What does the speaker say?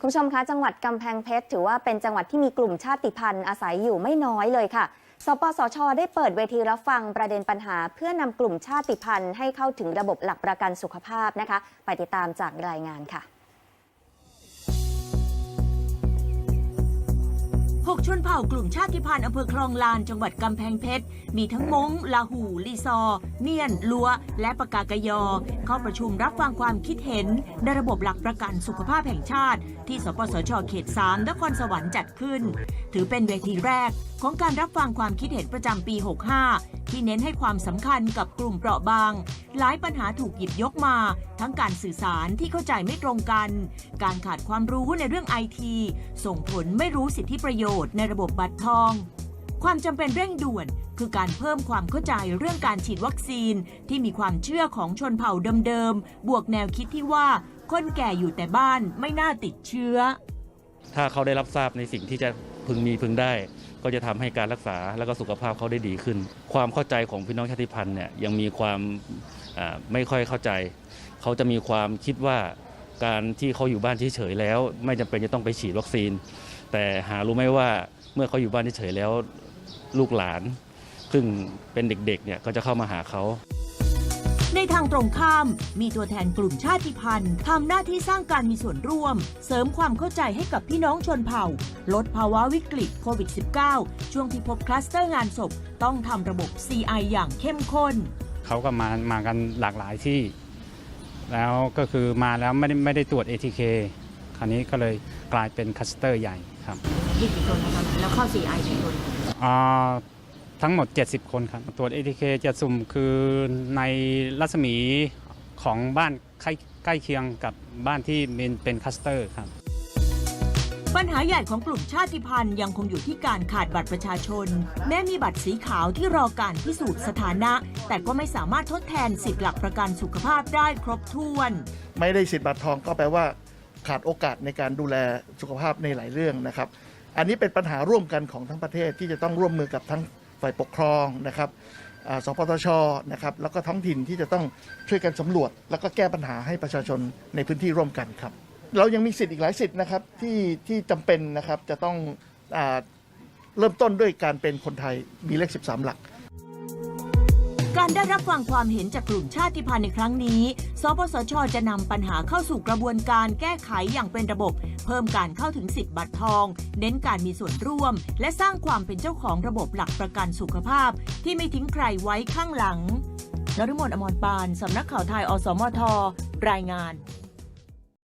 คุณผู้ชมคะจังหวัดกำแพงเพชร ถือว่าเป็นจังหวัดที่มีกลุ่มชาติพันธุ์อาศัยอยู่ไม่น้อยเลยค่ะ สปสช ได้เปิดเวทีรับฟังประเด็นปัญหา เพื่อนำกลุ่มชาติพันธุ์ให้เข้าถึงระบบหลักประกันสุขภาพนะคะ ไปติดตามจากรายงานค่ะ 6 ชนเผ่ากลุ่มชาติพันธุ์อำเภอคลองลานจังหวัดกำแพงเพชร มีทั้งมงลาหู ลีซอ เนียน ลัว และปากากยอ เข้าประชุมรับฟังความคิดเห็น ในระบบหลักประกันสุขภาพแห่งชาติ ที่สปสชเขต 3 นครสวรรค์จัดขึ้น ถือเป็นเวทีแรกของการรับฟังความคิดเห็นประจำปี 65 ที่เน้นให้ความสำคัญกับกลุ่มเปราะบาง หลายปัญหาถูกหยิบยกมา ทั้งการสื่อสารที่เข้าใจไม่ตรงกัน การขาดความรู้ในเรื่องไอที ส่งผลไม่รู้สิทธิประโยชน์ในระบบบัตรทอง ความจำเป็นเร่งด่วนคือการเพิ่มความเข้าใจเรื่องการฉีดวัคซีนที่มีความเชื่อของชนเผ่าเดิมๆ บวกแนวคิดที่ว่าคนแก่อยู่แต่บ้านไม่น่าติดเชื้อ ถ้าเขาได้รับทราบในสิ่งที่จะพึงมีพึงได้ ก็จะทำให้การรักษาและก็สุขภาพเขาได้ดีขึ้น ความเข้าใจของพี่น้องชาติพันธุ์เนี่ยยังมีความไม่ค่อยเข้าใจ เขาจะมีความคิดว่าการที่เขาอยู่บ้านเฉยๆแล้ว ไม่จำเป็นจะต้องไปฉีดวัคซีน แต่หารู้ไหมว่าเมื่อเขาอยู่บ้านเฉยๆแล้วลูกหลาน ซึ่งเป็นเด็กๆเนี่ยก็จะเข้ามาหาเขา ในทางตรงข้าม มีตัวแทนกลุ่มชาติพันธุ์ทำหน้าที่สร้างการมีส่วนร่วม เสริมความเข้าใจให้กับพี่น้องชนเผ่า ลดภาวะวิกฤตโควิด -19 ช่วงที่พบคลัสเตอร์งานศพ ต้องทำระบบ CI อย่างเข้มข้น เขาก็มามากันหลากหลายที่ แล้วก็คือมาแล้วไม่ได้ไม่ได้ตรวจ ATK คราวนี้ก็เลยกลายเป็นคัสเตอร์ใหญ่ครับยี่กี่คนนะครับแล้วเข้า CI กี่คนอ่า ทั้งหมด 70 คนครับ ตรวจ ATK จะสุ่มคือในรัศมีของบ้านใกล้ใกล้เคียงกับบ้านที่เป็นเป็นคัสเตอร์ครับ ปัญหาใหญ่ของกลุ่มชาติพันธุ์ยังคงอยู่ที่การขาดบัตรประชาชน แม้มีบัตรสีขาวที่รอการพิสูจน์สถานะ แต่ก็ไม่สามารถทดแทนสิทธิหลักประกันสุขภาพได้ครบถ้วน ไม่ได้สิทธิ์บัตรทองก็แปลว่า ขาดโอกาสในการดูแลสุขภาพในหลายเรื่องนะครับ อันนี้เป็นปัญหาร่วมกันของทั้งประเทศที่จะต้องร่วมมือกับทั้ง ฝ่ายปกครองนะครับสปทชนะครับแล้วก็ท้องถิ่นที่จะต้องช่วยกันสำรวจ แล้วก็แก้ปัญหาให้ประชาชนในพื้นที่ร่วมกันครับ เรายังมีสิทธิ์อีกหลายสิทธิ์นะครับที่ที่จำเป็นนะครับจะต้องอเริ่มต้นด้วยการเป็นคนไทยมีเลข 13 หลัก การได้รับฟังความเห็นจากกลุ่มชาติพันธุ์ในครั้งนี้ สปสช จะนำปัญหาเข้าสู่กระบวนการแก้ไขอย่างเป็นระบบ เพิ่มการเข้าถึงสิทธิ์บัตรทอง เน้นการมีส่วนร่วม และสร้างความเป็นเจ้าของระบบหลักประกันสุขภาพ ที่ไม่ทิ้งใครไว้ข้างหลังนรมลอมรปาน สำนักข่าวไทยอสมท รายงาน